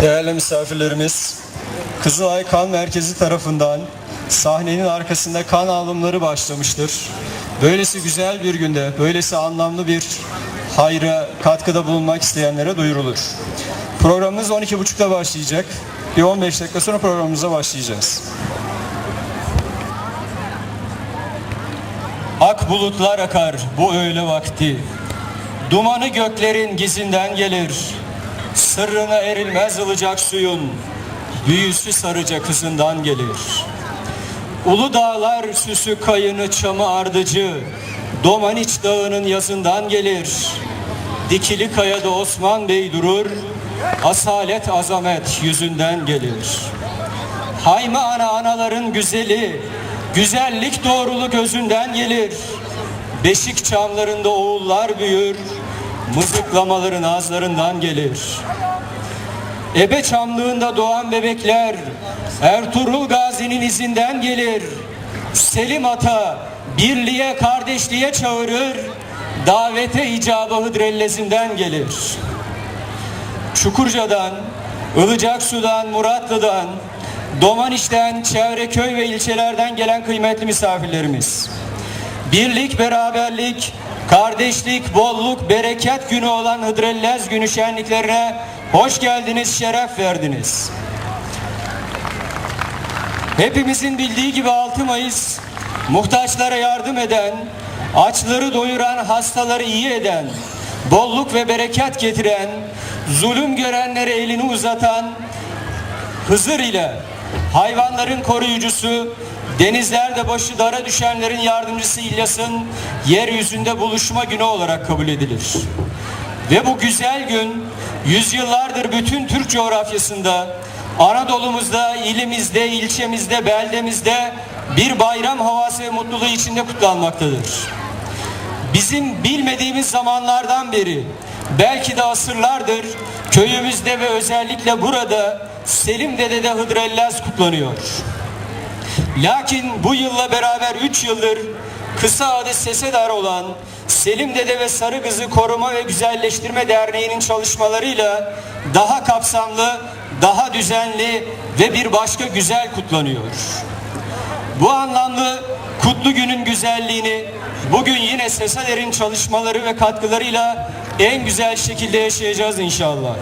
Değerli misafirlerimiz, Kızılay Kan Merkezi tarafından sahnenin arkasında kan alımları başlamıştır. Böylesi güzel bir günde, böylesi anlamlı bir hayra katkıda bulunmak isteyenlere duyurulur. Programımız 12.30'da başlayacak. Bir 15 dakika sonra programımıza başlayacağız. Ak bulutlar akar bu öğle vakti. Dumanı göklerin gizinden gelir. Sırrına erilmez ılacak suyun. Büyüsü sarıca kızından gelir. Ulu dağlar süsü kayını çamı ardıcı. Domaniç dağının yazından gelir. Dikili kayada Osman Bey durur. Asalet azamet yüzünden gelir. Hayma ana anaların güzeli, güzellik doğruluk özünden gelir. Beşik çamlarında oğullar büyür, mızıklamaların ağızlarından gelir. Ebe çamlığında doğan bebekler, Ertuğrul Gazi'nin izinden gelir. Selim Ata birliğe kardeşliğe çağırır, davete icabı Hıdrellez'inden gelir. Çukurca'dan, Ilıcaksu'dan, Muratlı'dan, Domaniş'ten, çevre köy ve ilçelerden gelen kıymetli misafirlerimiz. Birlik, beraberlik, kardeşlik, bolluk, bereket günü olan Hıdrellez günü şenliklerine hoş geldiniz, şeref verdiniz. Hepimizin bildiği gibi 6 Mayıs muhtaçlara yardım eden, açları doyuran, hastaları iyi eden, bolluk ve bereket getiren, zulüm görenlere elini uzatan Hızır ile hayvanların koruyucusu, denizlerde başı dara düşenlerin yardımcısı İlyas'ın yeryüzünde buluşma günü olarak kabul edilir. Ve bu güzel gün yüzyıllardır bütün Türk coğrafyasında, Anadolu'muzda, ilimizde, ilçemizde, beldemizde bir bayram havası ve mutluluğu içinde kutlanmaktadır. Bizim bilmediğimiz zamanlardan beri, belki de asırlardır köyümüzde ve özellikle burada Selim Dede'de Hıdrellez kutlanıyor. Lakin bu yılla beraber 3 yıldır kısa adı Sesedar olan Selim Dede ve Sarı Kızı Koruma ve Güzelleştirme Derneği'nin çalışmalarıyla daha kapsamlı, daha düzenli ve bir başka güzel kutlanıyor. Bu anlamlı kutlu günün güzelliğini bugün yine Sesader'in çalışmaları ve katkılarıyla en güzel şekilde yaşayacağız inşallah.